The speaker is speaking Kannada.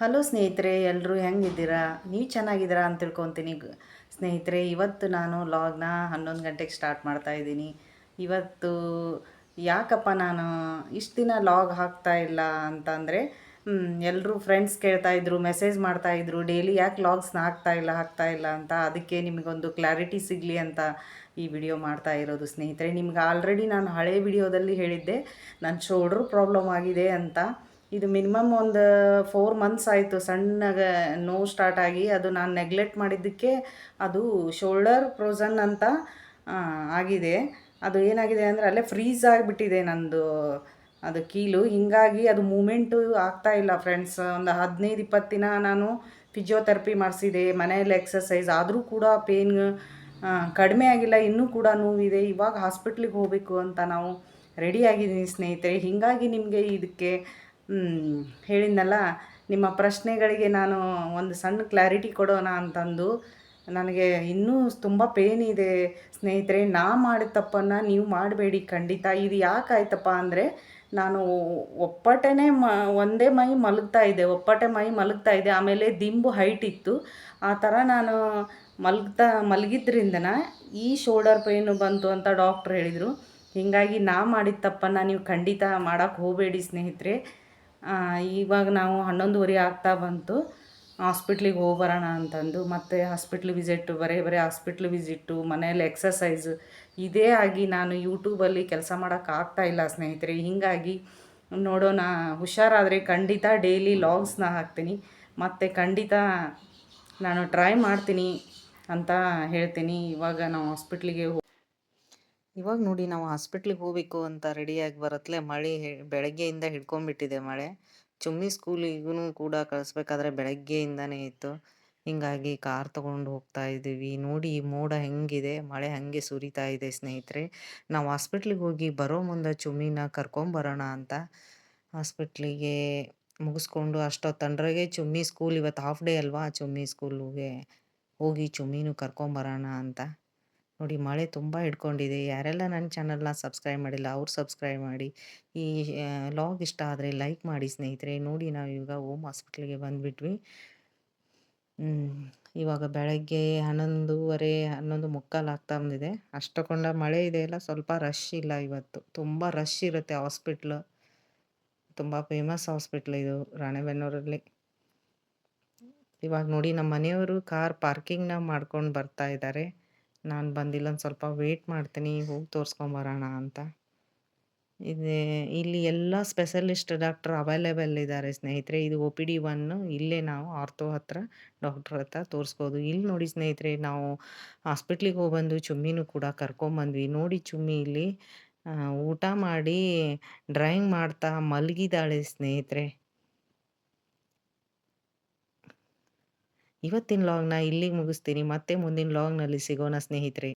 ಹಲೋ ಸ್ನೇಹಿತರೆ ಎಲ್ಲರೂ ಹೆಂಗಿದ್ದೀರಾ? ನೀವು ಚೆನ್ನಾಗಿದ್ದೀರಾ ಅಂತ ತಿಳ್ಕೊತೀನಿ. ಸ್ನೇಹಿತರೆ, ಇವತ್ತು ನಾನು ಲಾಗ್ನ ಹನ್ನೊಂದು ಗಂಟೆಗೆ ಸ್ಟಾರ್ಟ್ ಮಾಡ್ತಾ ಇದ್ದೀನಿ. ಇವತ್ತು ಯಾಕಪ್ಪ ನಾನು ಇಷ್ಟು ದಿನ ಲಾಗ್ ಹಾಕ್ತಾ ಇಲ್ಲ ಅಂತಂದರೆ ಎಲ್ಲರೂ ಫ್ರೆಂಡ್ಸ್ ಕೇಳ್ತಾ ಇದ್ರು, ಮೆಸೇಜ್ ಮಾಡ್ತಾಯಿದ್ರು ಡೈಲಿ ಯಾಕೆ ಲಾಗ್ಸ್ನ ಹಾಕ್ತಾ ಇಲ್ಲ ಹಾಕ್ತಾ ಇಲ್ಲ ಅಂತ ಅದಕ್ಕೆ ನಿಮಗೊಂದು ಕ್ಲಾರಿಟಿ ಸಿಗಲಿ ಅಂತ ಈ ವಿಡಿಯೋ ಮಾಡ್ತಾ ಇರೋದು ಸ್ನೇಹಿತರೆ. ನಿಮ್ಗೆ ಆಲ್ರೆಡಿ ನಾನು ಹಳೆ ವಿಡಿಯೋದಲ್ಲಿ ಹೇಳಿದ್ದೆ ನನ್ನ ಶೋಲ್ಡ್ರ್ ಪ್ರಾಬ್ಲಮ್ ಆಗಿದೆ ಅಂತ. ಇದು ಮಿನಿಮಮ್ ಒಂದು ಫೋರ್ ಮಂತ್ಸ್ ಆಯಿತು. ಸಣ್ಣಗೆ ನೋವು ಸ್ಟಾರ್ಟ್ ಆಗಿ ಅದು ನಾನು ನೆಗ್ಲೆಕ್ಟ್ ಮಾಡಿದ್ದಕ್ಕೆ ಅದು ಶೋಲ್ಡರ್ ಫ್ರೋಝನ್ ಅಂತ ಆಗಿದೆ. ಅದು ಏನಾಗಿದೆ ಅಂದರೆ ಅಲ್ಲೇ ಫ್ರೀಸ್ ಆಗಿಬಿಟ್ಟಿದೆ ನಂದು, ಅದು ಕೀಲು. ಹಿಂಗಾಗಿ ಅದು ಮೂಮೆಂಟು ಆಗ್ತಾ ಇಲ್ಲ ಫ್ರೆಂಡ್ಸ್ ಒಂದು ಹದಿನೈದು, ಇಪ್ಪತ್ತು ದಿನ ನಾನು ಫಿಜಿಯೋಥೆರಪಿ ಮಾಡಿಸಿದೆ. ಮನೆಯಲ್ಲಿ ಎಕ್ಸಸೈಸ್ ಆದರೂ ಕೂಡ ಪೇನ್ ಕಡಿಮೆ ಆಗಿಲ್ಲ. ಇನ್ನೂ ಕೂಡ ನೋವಿದೆ. ಇವಾಗ ಹಾಸ್ಪಿಟ್ಲಿಗೆ ಹೋಗಬೇಕು ಅಂತ ನಾವು ರೆಡಿ ಆಗಿದ್ದೀನಿ ಸ್ನೇಹಿತರೆ. ಹೀಗಾಗಿ ನಿಮಗೆ ಇದಕ್ಕೆ ಹೇಳಿದ್ನಲ್ಲ, ನಿಮ್ಮ ಪ್ರಶ್ನೆಗಳಿಗೆ ನಾನು ಒಂದು ಸಣ್ಣ ಕ್ಲಾರಿಟಿ ಕೊಡೋಣ ಅಂತಂದು. ನನಗೆ ಇನ್ನೂ ತುಂಬ ಪೇನ್ ಇದೆ ಸ್ನೇಹಿತರೆ, ನಾ ಮಾಡಿದ ತಪ್ಪನ್ನು ನೀವು ಮಾಡಬೇಡಿ, ಖಂಡಿತ. ಇದು ಯಾಕಾಯ್ತಪ್ಪ ಅಂದರೆ, ನಾನು ಒಪ್ಪಟೆನೇ ಮ, ಒಂದೇ ಮೈ ಮಲಗ್ತಾ ಇದ್ದೆ, ಒಪ್ಪಟೆ ಮೈ ಮಲಗ್ತಾ ಇದ್ದೆ. ಆಮೇಲೆ ದಿಂಬು ಹೈಟ್ ಇತ್ತು. ಆ ಥರ ನಾನು ಮಲಗ್ತಾ, ಮಲಗಿದ್ರಿಂದನ ಈ ಶೋಲ್ಡರ್ ಪೇನು ಬಂತು ಅಂತ ಡಾಕ್ಟ್ರ್ ಹೇಳಿದರು. ಹೀಗಾಗಿ ನಾ ಮಾಡಿದ ತಪ್ಪನ್ನು ನೀವು ಖಂಡಿತ ಮಾಡೋಕ್ಕೆ ಹೋಗಬೇಡಿ ಸ್ನೇಹಿತರೆ. ಇವಾಗ ನಾವು ಹನ್ನೊಂದುವರೆ ಆಗ್ತಾ ಬಂತು. ಹಾಸ್ಪಿಟ್ಲಿಗೆ ಹೋಗಿ ಬರೋಣ ಅಂತಂದು, ಮತ್ತೆ ಹಾಸ್ಪಿಟ್ಲ್ ವಿಸಿಟ್, ಬರೀ ಬರೀ ಹಾಸ್ಪಿಟ್ಲ್ ವಿಸಿಟ್ಟು ಮನೇಲಿ ಎಕ್ಸಸೈಸ್ ಇದೇ ಆಗಿ ನಾನು ಯೂಟ್ಯೂಬಲ್ಲಿ ಕೆಲಸ ಮಾಡೋಕ್ಕಾಗ್ತಾ ಇಲ್ಲ ಸ್ನೇಹಿತರೆ. ಹೀಗಾಗಿ ನೋಡೋಣ, ಹುಷಾರಾದರೆ ಖಂಡಿತ ಡೈಲಿ ಲಾಗ್ಸ್ನ ಹಾಕ್ತೀನಿ. ಮತ್ತು ಖಂಡಿತ ನಾನು ಟ್ರೈ ಮಾಡ್ತೀನಿ ಅಂತ ಹೇಳ್ತೀನಿ. ಇವಾಗ ನಾವು ಹಾಸ್ಪಿಟ್ಲಿಗೆ ಹೋ ಇವಾಗ ನೋಡಿ ನಾವು ಹಾಸ್ಪಿಟ್ಲಿಗೆ ಹೋಗಬೇಕು ಅಂತ ರೆಡಿಯಾಗಿ ಬರತ್ಲೆ ಮಳೆ ಬೆಳಗ್ಗೆಯಿಂದ ಹಿಡ್ಕೊಂಡ್ಬಿಟ್ಟಿದೆ ಮಳೆ. ಚುಮ್ಮಿ ಸ್ಕೂಲಿಗೂ ಕೂಡ ಕಳಿಸ್ಬೇಕಾದ್ರೆ ಬೆಳಗ್ಗೆಯಿಂದನೇ ಇತ್ತು. ಹಿಂಗಾಗಿ ಕಾರ್ ತಗೊಂಡು ಹೋಗ್ತಾ ಇದ್ದೀವಿ. ನೋಡಿ ಮೋಡ ಹೆಂಗಿದೆ, ಮಳೆ ಹಂಗೆ ಸುರಿತಾ ಇದೆ ಸ್ನೇಹಿತರೆ. ನಾವು ಹಾಸ್ಪಿಟ್ಲಿಗೆ ಹೋಗಿ ಬರೋ ಮುಂದೆ ಚುಮ್ಮಿನ ಕರ್ಕೊಂಬರೋಣ ಅಂತ ಹಾಸ್ಪಿಟ್ಲಿಗೆ ಮುಗಿಸ್ಕೊಂಡು ಅಷ್ಟೊತ್ತಂಡ್ರಾಗೆ ಚುಮ್ಮಿ ಸ್ಕೂಲ್ ಇವತ್ತು ಹಾಫ್ ಡೇ ಅಲ್ವಾ? ಚುಮ್ಮಿ ಸ್ಕೂಲಿಗೆ ಹೋಗಿ ಚುಮ್ಮಿನೂ ಕರ್ಕೊಂಬರೋಣ ಅಂತ. ನೋಡಿ ಮಳೆ ತುಂಬ ಹಿಡ್ಕೊಂಡಿದೆ. ಯಾರೆಲ್ಲ ನನ್ನ ಚಾನಲ್ನ ಸಬ್ಸ್ಕ್ರೈಬ್ ಮಾಡಿಲ್ಲ ಅವ್ರು ಸಬ್ಸ್ಕ್ರೈಬ್ ಮಾಡಿ. ಈ ಲಾಗ್ ಇಷ್ಟ ಆದರೆ ಲೈಕ್ ಮಾಡಿ ಸ್ನೇಹಿತರೆ. ನೋಡಿ ನಾವು ಇವಾಗ ಓಮ್ ಹಾಸ್ಪಿಟ್ಲಿಗೆ ಬಂದುಬಿಟ್ವಿ. ಇವಾಗ ಬೆಳಗ್ಗೆ ಹನ್ನೊಂದುವರೆ, ಹನ್ನೊಂದು ಮುಕ್ಕಾಲು ಆಗ್ತಾ ಬಂದಿದೆ. ಅಷ್ಟಕೊಂಡ ಮಳೆ ಇದೆ ಇಲ್ಲ ಸ್ವಲ್ಪ ರಶ್ ಇಲ್ಲ ಇವತ್ತು. ತುಂಬ ರಶ್ ಇರುತ್ತೆ ಹಾಸ್ಪಿಟ್ಲು. ತುಂಬ ಫೇಮಸ್ ಹಾಸ್ಪಿಟ್ಲ್ ಇದು ರಾಣೆಬೆನ್ನೂರಲ್ಲಿ. ಇವಾಗ ನೋಡಿ ನಮ್ಮ ಮನೆಯವರು ಕಾರ್ ಪಾರ್ಕಿಂಗ್ನ ಮಾಡ್ಕೊಂಡು ಬರ್ತಾ ಇದ್ದಾರೆ. ನಾನು ಬಂದಿಲ್ಲ, ಒಂದು ಸ್ವಲ್ಪ ವೇಟ್ ಮಾಡ್ತೀನಿ, ಹೋಗಿ ತೋರಿಸ್ಕೊಂಬರೋಣ ಅಂತ. ಇದೆ, ಇಲ್ಲಿ ಎಲ್ಲ ಸ್ಪೆಷಲಿಸ್ಟ್ ಡಾಕ್ಟರ್ ಅವೈಲೇಬಲ್ ಇದ್ದಾರೆ ಸ್ನೇಹಿತರೆ. ಇದು ಒ ಪಿ ಡಿ ಒನ್ನು ಇಲ್ಲೇ ನಾವು ಆರ್ಥೋ ಹತ್ರ ಡಾಕ್ಟ್ರ್ ಹತ್ರ ತೋರಿಸ್ಬೋದು. ಇಲ್ಲಿ ನೋಡಿ ಸ್ನೇಹಿತರೆ, ನಾವು ಹಾಸ್ಪಿಟ್ಲಿಗೆ ಹೋಗ್ಬಂದು ಚುಮ್ಮಿನೂ ಕೂಡ ಕರ್ಕೊಂಬಂದ್ವಿ. ನೋಡಿ ಚುಮ್ಮಿ ಇಲ್ಲಿ ಊಟ ಮಾಡಿ ಡ್ರಾಯಿಂಗ್ ಮಾಡ್ತಾ ಮಲಗಿದಾಳೆ ಸ್ನೇಹಿತರೆ. ಇವತ್ತಿನ ಲಾಗ್ನ ಇಲ್ಲಿಗೆ ಮುಗಿಸ್ತೀನಿ ಮತ್ತೆ ಮುಂದಿನ ಲಾಗ್ನಲ್ಲಿ ಸಿಗೋಣ ಸ್ನೇಹಿತರೆ.